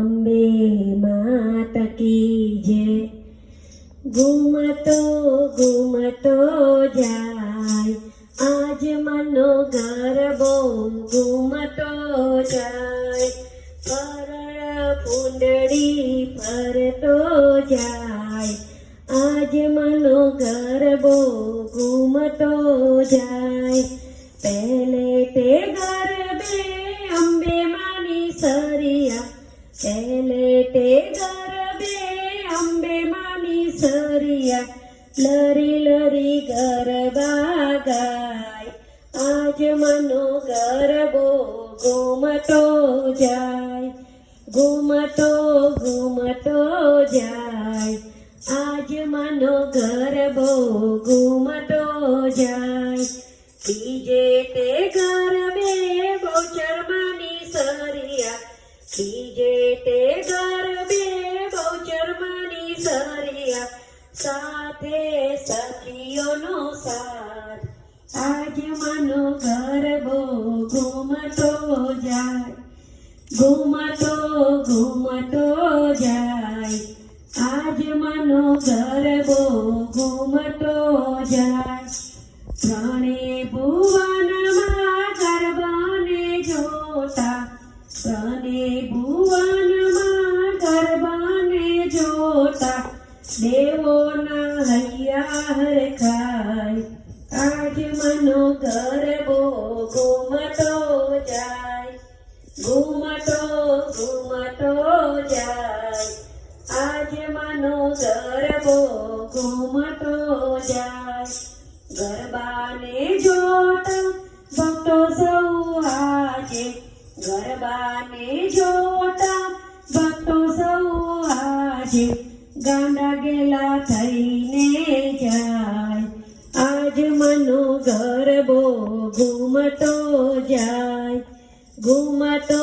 અંબે માત કી જય. ઘૂમતો ઘૂમતો જાય, આજ મનો ગરબો ઘૂમતો જાય. પરળ કુંડળી ફરતો જાય, આજ મનો ગરબો ઘૂમતો જાય. પહેલે તે ગરબે અંબે માની સરિયા લરી લરી ગરબા ગાય આજ મનો ગરબો ઘૂમતો જાય ઘૂમતો ઘૂમતો જાય આજ મનો ગરબો ઘૂમતો જાય બીજે તે ગરબે બહુચરમાની સરિયા બીજે તે ગરબે બહુચરમાની સરિયા સાથે સખીઓનો સાથ. આજ મનો ગરબો ઘૂમતો જાય. ઘૂમતો ઘૂમતો જાય. આજ મનો ગરબો ઘૂમતો જાય. ત્રણે ભુવનમાં ગરબાને જોતા દેવોના હૈયા હરખાય. આજ મનો ગરબો ઘુમતો જાય. ઘુમતો ઘુમતો જાય. આજ મનો ગરબો ઘુમતો જાય. ગરબાને ગરબાને જોતા ભક્તો સૌ આજે ગાંડા ગેલા થઈને જાય. આજ મનો ગરબો ઘૂમતો જાય. ઘૂમતો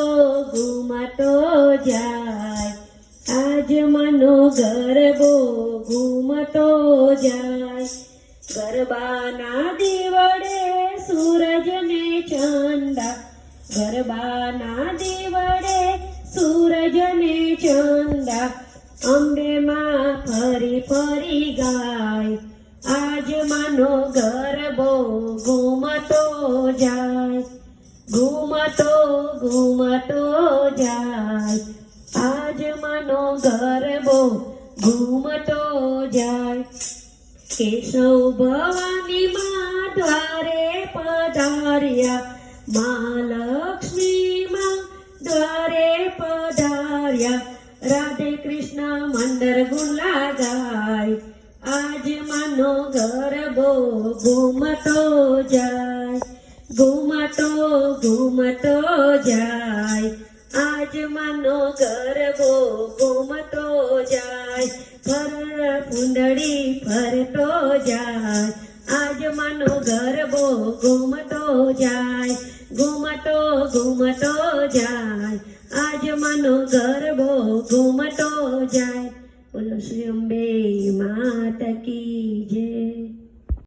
ઘૂમતો જાય. આજ મનો ગરબો ઘૂમતો જાય. ગરબાના દિવડે સૂરજને ચંદા ગરબાના દિવડે સૂરજને ચંદા અંબે માં ફરી ફરી ગાય. આજ માનો ગરબો ઘૂમતો જાય, ઘૂમતો ઘૂમતો જાય. આજ માનો ગરબો ઘૂમતો જાય. કેશવ ભવાની માં દ્વારે પધાર્યા મહાલક્ષ્મી રાધે કૃષ્ણ મંદર ગુલા ગાય આજ માનો ગરબો ઘૂમતો જાય, ઘૂમતો ઘૂમતો જાય, આજ માનો ગરબો ઘૂમતો જાય, ફર કુંડળી ફરતો જાય, આજ માનો ગરબો ઘૂમતો જાય, ઘૂમતો ઘૂમતો જાય. આજ મનો ગરબો ઘૂમતો જાય. બોલો શ્રી અંબે માત કી જય.